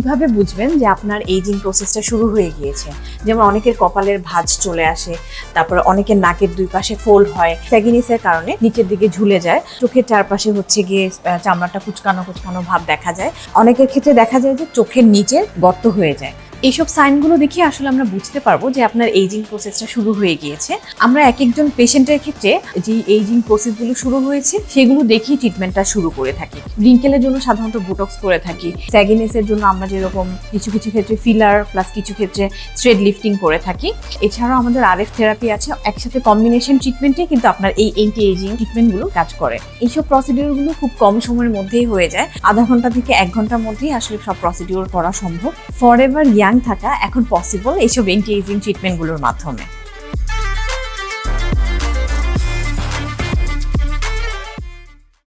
কীভাবে বুঝবেন যে আপনার এইজিং প্রসেসটা শুরু হয়ে গিয়েছে? যেমন অনেকের কপালের ভাজ চলে আসে, তারপর অনেকের নাকের দুই পাশে ফোল হয় স্যাগিনিসের কারণে নিচের দিকে ঝুলে যায়। চোখের চারপাশে হচ্ছে গিয়ে চামড়াটা কুচকানো কুচকানো ভাব দেখা যায়। অনেকের ক্ষেত্রে দেখা যায় যে চোখের নিচে গর্ত হয়ে যায়। এইসব সাইনগুলো দেখে আসলে আমরা বুঝতে পারব যে আপনার এইজিং প্রসেসটা শুরু হয়ে গিয়েছে। আমরা এক একজন পেশেন্টের ক্ষেত্রে যে এইজিং প্রসেসগুলো শুরু হয়েছে, সেগুলো দেখেই ট্রিটমেন্টটা শুরু করে থাকি। রিঙ্কেলের জন্য সাধারণত বোটক্স করে থাকি। স্যাগিনেসের জন্য আমরা যেরকম কিছু কিছু ক্ষেত্রে ফিলার প্লাস কিছু ক্ষেত্রে থ্রেড লিফটিং করে থাকি। এছাড়াও আমাদের আরএফ থেরাপি আছে, একসাথে কম্বিনেশন ট্রিটমেন্টে কিন্তু আপনার এই এন্টি এজিং ট্রিটমেন্টগুলো কাজ করে। এইসব প্রসিডিউরগুলো খুব কম সময়ের মধ্যেই হয়ে যায়। আধা ঘণ্টা থেকে এক ঘণ্টার মধ্যেই আসলে সব প্রসিডিউর করা সম্ভব। ফর এভার ইয়াং থাকা এখন পসিবল এইসব এন্টি এজিং ট্রিটমেন্টগুলোর মাধ্যমে।